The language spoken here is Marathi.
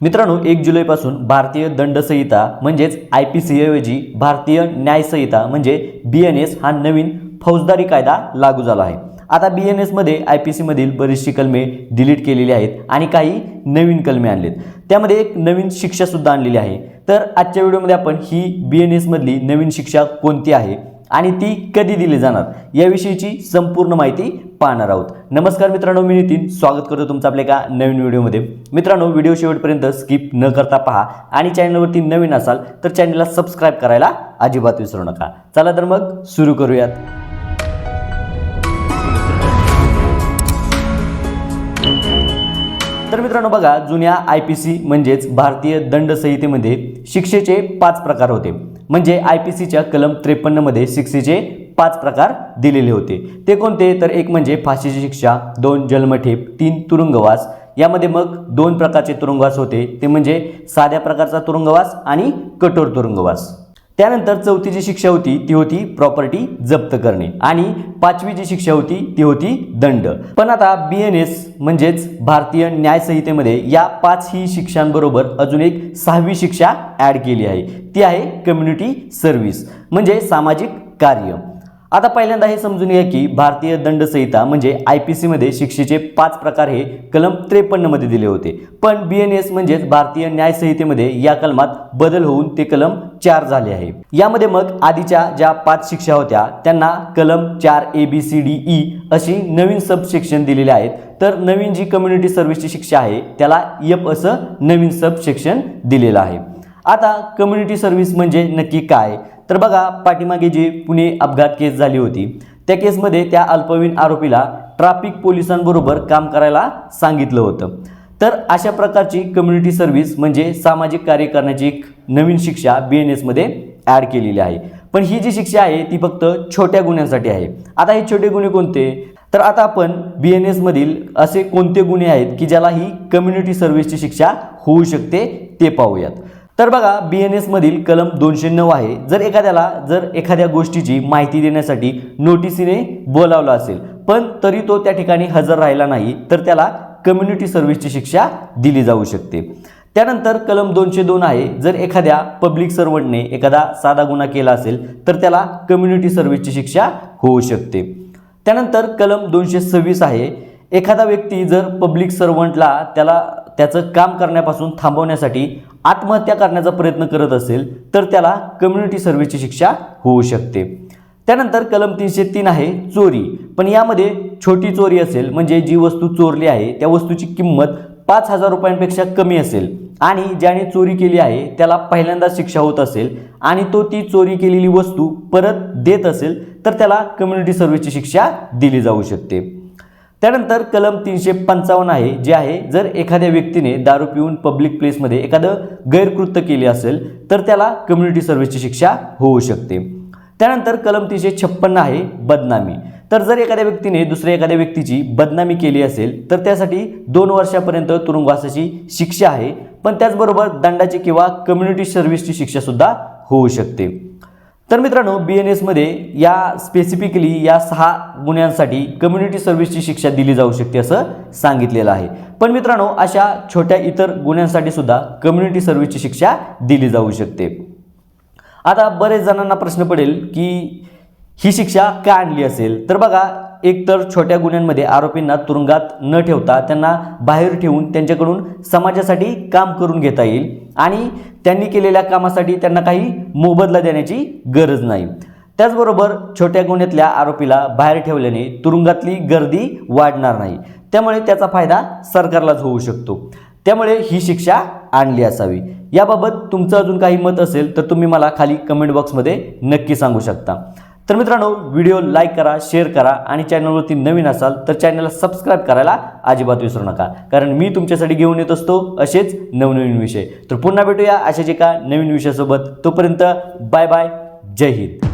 मित्रांनो एक जुलैपासून भारतीय दंड संहिता म्हणजेच आय पी सी ऐवजी भारतीय न्याय संहिता म्हणजे बी एन एस हा नवीन फौजदारी कायदा लागू झाला आहे. आता बी एन एसमध्ये आय पी सीमधील बरीचशी कलमे डिलीट केलेली आहेत आणि काही नवीन कलमे आणलेत. त्यामध्ये एक नवीन शिक्षासुद्धा आणलेली आहे. तर आजच्या व्हिडिओमध्ये आपण ही बी एन एसमधली नवीन शिक्षा कोणती आहे आणि ती कधी दिली जाणार? याविषयीची संपूर्ण माहिती पाहणार आहोत. नमस्कार मित्रांनो मी नितीन. स्वागत करतो तुमचं आपल्या एका नवीन व्हिडिओमध्ये. मित्रांनो व्हिडिओ शेवटपर्यंत स्किप न करता पहा आणि चॅनलवरती नवीन असाल तर चॅनलला सबस्क्राईब करायला अजिबात विसरू नका. चला तर मग सुरू करूयात. तर मित्रांनो बघा जुन्या आय पी सी म्हणजेच भारतीय दंड संहितेमध्ये शिक्षेचे पाच प्रकार होते. म्हणजे आय पी सीच्या कलम त्रेपन्नमध्ये शिक्षेचे पाच प्रकार दिलेले होते. ते कोणते? तर एक म्हणजे फाशीची शिक्षा दोन जन्मठेप तीन तुरुंगवास. यामध्ये मग दोन प्रकारचे तुरुंगवास होते. ते म्हणजे साध्या प्रकारचा तुरुंगवास आणि कठोर तुरुंगवास. त्यानंतर चौथी जी शिक्षा होती ती होती प्रॉपर्टी जप्त करणे. आणि पाचवी जी शिक्षा होती ती होती दंड. पण आता बी एन एस म्हणजेच भारतीय न्याय संहितेमध्ये या पाच ही शिक्षांबरोबर अजून एक सहावी शिक्षा ॲड केली आहे. ती आहे कम्युनिटी सर्व्हिस म्हणजे सामाजिक कार्य. आता पहिल्यांदा हे समजून घ्या की भारतीय दंड संहिता म्हणजे आय पी सीमध्ये शिक्षेचे पाच प्रकार हे कलम त्रेपन्नमध्ये दिले होते. पण बी एन एस म्हणजेच भारतीय न्यायसंहितेमध्ये या कलमात बदल होऊन ते कलम चार झाले आहे. यामध्ये मग आधीच्या ज्या पाच शिक्षा होत्या त्यांना कलम चार A B C D E अशी नवीन सब सेक्शन दिलेले आहेत. तर नवीन जी कम्युनिटी सर्व्हिसची शिक्षा आहे त्याला यप असं नवीन सब सेक्शन दिलेलं आहे. आता कम्युनिटी सर्व्हिस म्हणजे नक्की काय? तर बघा पाठीमागे जी पुणे अपघात केस झाली होती त्या केसमध्ये त्या अल्पवयीन आरोपीला ट्रॅफिक पोलिसांबरोबर काम करायला सांगितलं होतं. तर अशा प्रकारची कम्युनिटी सर्व्हिस म्हणजे सामाजिक कार्य करण्याची एक नवीन शिक्षा बी एन एसमध्ये ॲड केलेली आहे. पण ही जी शिक्षा आहे ती फक्त छोट्या गुन्ह्यांसाठी आहे. आता हे छोटे गुन्हे कोणते? तर आता आपण बी एन एसमधील असे कोणते गुन्हे आहेत की ज्याला ही कम्युनिटी सर्व्हिसची शिक्षा होऊ शकते ते पाहूयात. तर बघा बी एन एसमधील कलम दोनशे नऊ आहे. जर एखाद्याला जर एखाद्या गोष्टीची माहिती देण्यासाठी नोटिसीने बोलावलं असेल पण तरी तो त्या ठिकाणी हजर राहिला नाही तर त्याला कम्युनिटी सर्व्हिसची शिक्षा दिली जाऊ शकते. त्यानंतर कलम दोनशे दोन आहे. जर एखाद्या पब्लिक सर्वंटने एखादा साधा गुन्हा केला असेल तर त्याला कम्युनिटी सर्व्हिसची शिक्षा होऊ शकते. त्यानंतर कलम दोनशे सव्वीस आहे. एखादा व्यक्ती जर पब्लिक सर्वंटला त्याला त्याचं काम करण्यापासून थांबवण्यासाठी आत्महत्या करण्याचा प्रयत्न करत असेल तर त्याला कम्युनिटी सर्व्हिसची शिक्षा होऊ शकते. त्यानंतर कलम तीनशे तीन आहे चोरी. पण यामध्ये छोटी चोरी असेल म्हणजे जी वस्तू चोरली आहे त्या वस्तूची किंमत पाच हजार रुपयांपेक्षा कमी असेल. आणि ज्याने चोरी केली आहे त्याला पहिल्यांदा शिक्षा होत असेल आणि तो ती चोरी केलेली वस्तू परत देत असेल तर त्याला कम्युनिटी सर्व्हिसची शिक्षा दिली जाऊ शकते. त्यानंतर कलम तीनशे पंचावन्न आहे जे आहे जर एखाद्या व्यक्तीने दारू पिऊन पब्लिक प्लेसमध्ये एखादं गैरकृत्य केले असेल तर त्याला कम्युनिटी सर्व्हिसची शिक्षा होऊ शकते. त्यानंतर कलम तीनशे छप्पन्न आहे बदनामी. तर जर एखाद्या व्यक्तीने दुसऱ्या एखाद्या व्यक्तीची बदनामी केली असेल तर त्यासाठी दोन वर्षापर्यंत तुरुंगवासाची शिक्षा आहे पण त्याचबरोबर दंडाची किंवा कम्युनिटी सर्व्हिसची शिक्षासुद्धा होऊ शकते. तर मित्रांनो बी एन एसमध्ये या स्पेसिफिकली या सहा गुन्ह्यांसाठी कम्युनिटी सर्व्हिसची शिक्षा दिली जाऊ शकते असं सांगितलेलं आहे. पण मित्रांनो अशा छोट्या इतर गुन्ह्यांसाठी सुद्धा कम्युनिटी सर्व्हिसची शिक्षा दिली जाऊ शकते. आता बरेच जणांना प्रश्न पडेल की ही शिक्षा का आणली असेल? तर बघा एक तर छोट्या गुन्ह्यांमध्ये आरोपींना तुरुंगात न ठेवता त्यांना बाहेर ठेवून त्यांच्याकडून समाजासाठी काम करून घेता येईल. आणि त्यांनी केलेल्या कामासाठी त्यांना काही मोबदला देण्याची गरज नाही. त्याचबरोबर छोट्या गुन्ह्यातल्या आरोपीला बाहेर ठेवल्याने तुरुंगातली गर्दी वाढणार नाही. त्यामुळे त्याचा फायदा सरकारलाच होऊ शकतो. त्यामुळे ही शिक्षा आणली असावी. याबाबत तुमचं अजून काही मत असेल तर तुम्ही मला खाली कमेंट बॉक्समध्ये नक्की सांगू शकता. तर मित्रांनो व्हिडिओ लाईक करा शेअर करा आणि चॅनलवरती नवीन असाल तर चॅनलला सबस्क्राईब करायला अजिबात विसरू नका. कारण मी तुमच्यासाठी घेऊन येत असतो असेच नवनवीन विषय. तर पुन्हा भेटूया अशाच एका नवीन विषयासोबत. तोपर्यंत बाय बाय. जय हिंद.